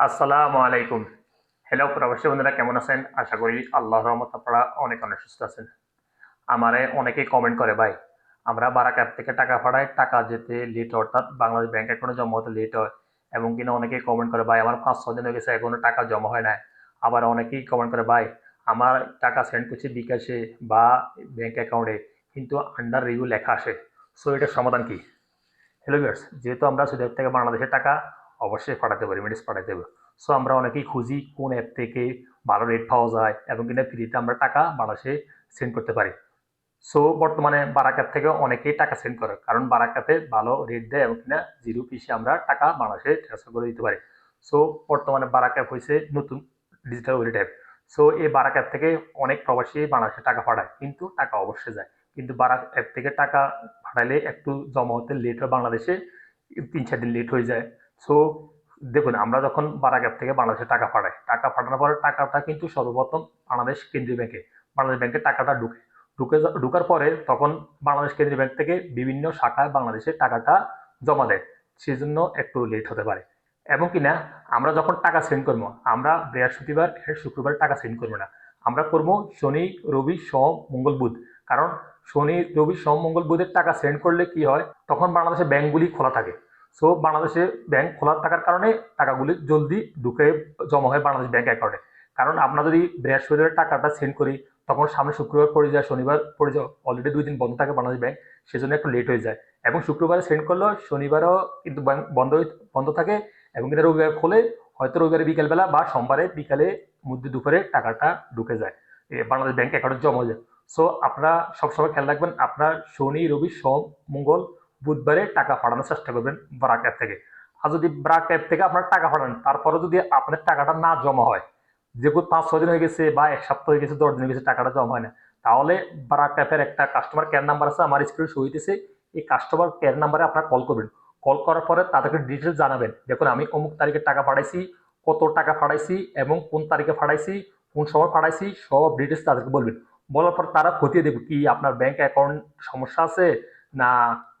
আসসালামু আলাইকুম। হ্যালো প্রবাসী বন্ধুরা, কেমন আছেন? আশা করি আল্লাহ রহমত আপনারা অনেক অনেক সুস্থ আছেন। আমারে অনেকেই কমেন্ট করে, ভাই, আমরা বারাক অ্যাপ থেকে টাকা পাঠাই টাকা যেতে লেট অর্থাৎ বাংলাদেশ ব্যাংক অ্যাকাউন্টে জমা হতে লেট হয়। এবং কিনা অনেকেই কমেন্ট করে, ভাই, আমার পাঁচ ছ দিন হয়ে গেছে, এখনও টাকা জমা হয় না আবার অনেকেই কমেন্ট করে, ভাই, আমার টাকা সেন্ড করছি বিকাশে বা ব্যাংক অ্যাকাউন্টে কিন্তু আন্ডার রিভিউ লেখা আসে সো এটার সমাধান কি? হ্যালো ভিউয়ার্স যেহেতু আমরা সুদের থেকে বাংলাদেশের টাকা অবশ্যই পাঠাতে পারি মেডিস পাঠাতে হবে। সো আমরা অনেকেই খুঁজি কোন অ্যাপ থেকে ভালো রেট পাওয়া যায় এবং কিনা ফ্রিতে আমরা টাকা বাংলাদেশে সেন্ড করতে পারি। সো বর্তমানে বারাক অ্যাপ থেকে অনেকেই টাকা সেন্ড করে, কারণ বারাক অ্যাপে ভালো রেট দেয় এবং কিনা জিরো পিসে আমরা টাকা বাংলাদেশে ট্রান্সফার করে দিতে পারি। সো বর্তমানে বারাক অ্যাপ হয়েছে নতুন ডিজিটাল ওয়ালেট অ্যাপ সো এই বারাক অ্যাপ থেকে অনেক প্রবাসী বাংলাদেশে টাকা পাঠায়, কিন্তু টাকা অবশ্যই যায়। কিন্তু বারাক অ্যাপ থেকে টাকা পাঠালে একটু জমা হতে লেট হয় বাংলাদেশে, তিন চার দিন লেট হয়ে যায়। সো দেখুন, আমরা যখন বারাক অ্যাপ থেকে বাংলাদেশে টাকা পাঠাই, টাকা পাঠানোর পরে টাকাটা কিন্তু সর্বপ্রথম বাংলাদেশ কেন্দ্রীয় ব্যাংকে, বাংলাদেশ ব্যাংকে টাকাটা ঢুকে। ঢুকে ঢুকার পরে তখন বাংলাদেশ কেন্দ্রীয় ব্যাংক থেকে বিভিন্ন শাখায় বাংলাদেশে টাকাটা জমা দেয়। সেজন্য একটু লেট হতে পারে। এবং কি না, আমরা যখন টাকা সেন্ড করব, আমরা বৃহস্পতিবার শুক্রবার টাকা সেন্ড করব না। আমরা করব শনি, রবি, সোম, মঙ্গল, বুধ। কারণ শনি, রবি, সোম, মঙ্গল, বুধের টাকা সেন্ড করলে কি হয়? তখন বাংলাদেশে ব্যাংকগুলি খোলা থাকে। সো বাংলাদেশে ব্যাংক খোলা থাকার কারণে টাকাগুলি জলদি ঢুকে জমা হয় বাংলাদেশ ব্যাংক অ্যাকাউন্টে কারণ আমরা যদি বৃহস্পতিবার টাকাটা সেন্ড করি, তখন সামনে শুক্রবার পড়ে যায়, শনিবার পড়ে যায় অলরেডি দুই দিন বন্ধ থাকে বাংলাদেশ ব্যাংক সেজন্য একটু লেট হয়ে যায়। এবং শুক্রবারে সেন্ড করলেও শনিবারও কিন্তু বন্ধ বন্ধ থাকে এবং কিন্তু রবিবার খোলে, হয়তো রবিবারে বিকেলবেলা বা সোমবারে বিকালে মধ্যে দুপুরে টাকাটা ঢুকে যায় বাংলাদেশ ব্যাংক অ্যাকাউন্টে জমা হয়ে যায়। সো আপনারা সবসময় খেয়াল রাখবেন, আপনার শনি, রবি, সোম, মঙ্গল বুধবারে টাকা পাঠানোর চেষ্টা করবেন ব্রাক অ্যাপ থেকে। আর যদি ব্রাক অ্যাপ থেকে আপনার টাকা পাঠান তারপরে যদি আপনার টাকাটা না জমা হয় যেহেতু পাঁচ, ছয় দিন হয়ে গেছে বা এক সপ্তাহ হয়ে গেছে, দশ দিন হয়ে গেছে টাকাটা জমা হয় না, তাহলে ব্রাক অ্যাপের একটা কাস্টমার কেয়ার নাম্বার আছে, আমার স্ক্রিন শো হইতেছে এই কাস্টমার কেয়ার নাম্বারে আপনারা কল করবেন। কল করার পরে তাদেরকে ডিটেলস জানাবেন, দেখুন আমি অমুক তারিখে টাকা পাঠাইছি কত টাকা পাঠাইছি এবং কোন তারিখে পাঠাইছি কোন সময় পাঠাইছি সব ডিটেলস তাদেরকে বলবেন। বলার পর তারা খতিয়ে দেবে কি আপনার ব্যাংক অ্যাকাউন্ট সমস্যা আছে না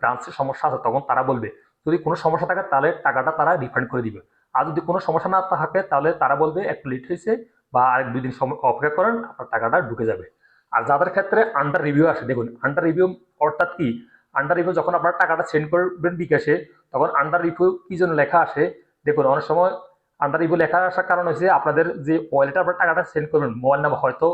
ব্রাঞ্চের সমস্যা আছে, তখন তারা বলবে। যদি কোনো সমস্যা থাকে, তাহলে টাকাটা তারা রিফান্ড করে দিবে। আর যদি কোনো সমস্যা না থাকে, তাহলে তারা বলবে একটু লেট হয়েছে বা আরেক দুই দিন সময় অপেক্ষা করেন, আপনার টাকাটা ঢুকে যাবে। আর যাদের ক্ষেত্রে আন্ডার রিভিউ আসে, দেখুন আন্ডার রিভিউ অর্থাৎ কি? আন্ডার রিভিউ যখন আপনার টাকাটা সেন্ড করবেন বিকাশে, তখন আন্ডার রিভিউ কি জন্য লেখা আসে? দেখুন, অনেক সময় আন্ডার রিভিউ লেখা আসার কারণ হচ্ছে আপনাদের যে ওয়ালেটে আপনার টাকাটা সেন্ড করবেন মোবাইল নাম্বার হয়তো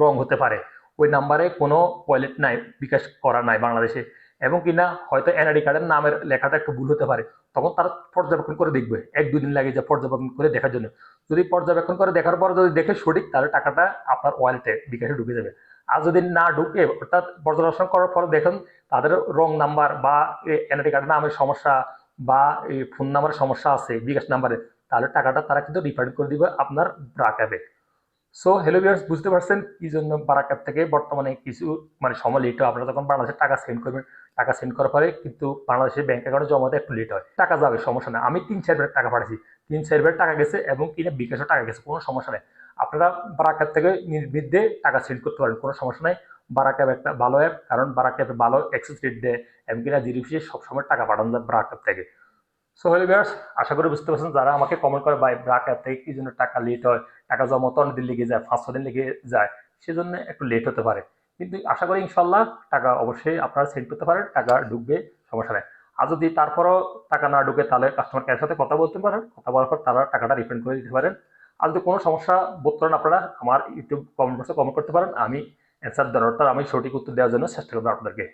রং হতে পারে। ওই নাম্বারে কোনো ওয়ালেট নাই, বিকাশ করা নাই বাংলাদেশে। এবং কিনা হয়তো এনআইডি কার্ডের নামের লেখাটা একটু ভুল হতে পারে, তখন তারা পর্যবেক্ষণ করে দেখবে। এক দুই দিন লাগে যে পর্যবেক্ষণ করে দেখার জন্য। যদি পর্যবেক্ষণ করে দেখার পর যদি দেখে সঠিক, তাহলে টাকাটা আপনার ওয়ালেটে, বিকাশে ঢুকে যাবে। আর যদি না ঢুকে, অর্থাৎ পর্যবেক্ষণ করার পর দেখেন তাদের রং নাম্বার বা এনআইডি কার্ডের নামের সমস্যা বা এই ফোন নাম্বারের সমস্যা আছে বিকাশ নাম্বারে, তাহলে টাকাটা তারা কিন্তু রিফান্ড করে দিবে আপনার ব্রাক অ্যাপে সো হ্যালো ভিউয়ার্স বুঝতে পারছেন? কি জন্য বারাক অ্যাপ থেকে বর্তমানে কিছু মানে সময় লেট হয় আপনারা যখন বাংলাদেশের টাকা সেন্ড করবেন, টাকা সেন্ড করার পরে কিন্তু বাংলাদেশের ব্যাংক অ্যাকাউন্টে জমাতে একটু লেট হয়। টাকা যাবে, সমস্যা নেই। আমি তিন চারবার টাকা পাঠাচ্ছি তিন চারবার টাকা গেছে এবং কিনে বিকাশও টাকা গেছে, কোনো সমস্যা নেই। আপনারা বারাক অ্যাপ থেকে নির্বিঘ্নে টাকা সেন্ড করতে পারেন, কোনো সমস্যা নেই। বারাক অ্যাপ একটা ভালো অ্যাপ কারণ বারাক অ্যাপে ভালো অ্যাক্সেস রেট দেয় এবং কিনা জিরো সবসময় টাকা পাঠানো যায় বারাক থেকে। সো হ্যালো ভিউয়ার্স আশা করি বুঝতে পারছেন যারা আমাকে কমেন্ট করে, ভাই, ব্রাক অ্যাপ কি জন্য টাকা লেট হয়? টাকা জমা তো অনেকদিন লেগে যায় পাঁচ দিন লেগে যায়, সেজন্য একটু লেট হতে পারে। কিন্তু আশা করি ইনশাল্লাহ টাকা অবশ্যই আপনারা সেন্ড করতে পারেন, টাকা ঢুকবে, সমস্যা নেই। আর যদি তারপরও টাকা না ঢুকে, তাহলে কাস্টমার কেয়ারের সাথে কথা বলতে পারেন, কথা বলার পর তারা টাকাটা রিফান্ড করে দিতে পারেন। আর যদি কোনো সমস্যা বোধ করেন আপনারা, আমার ইউটিউব কমেন্ট বক্সে কমেন্ট করতে পারেন, আমি অ্যান্সার দেওয়ার আমি সঠিক উত্তর দেওয়ার জন্য চেষ্টা করব আপনাদেরকে।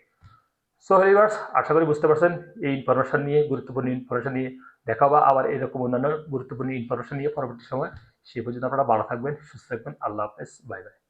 সো হেলিভার্স আশা করি বুঝতে পারছেন, এই ইনফরমেশন নিয়ে, গুরুত্বপূর্ণ ইনফরমেশন নিয়ে দেখা বা আবার এরকম অন্যান্য গুরুত্বপূর্ণ ইনফরমেশন নিয়ে পরবর্তী সময়, সে পর্যন্ত আপনারা ভালো থাকবেন, সুস্থ থাকবেন। আল্লাহ হাফেজ বাই বাই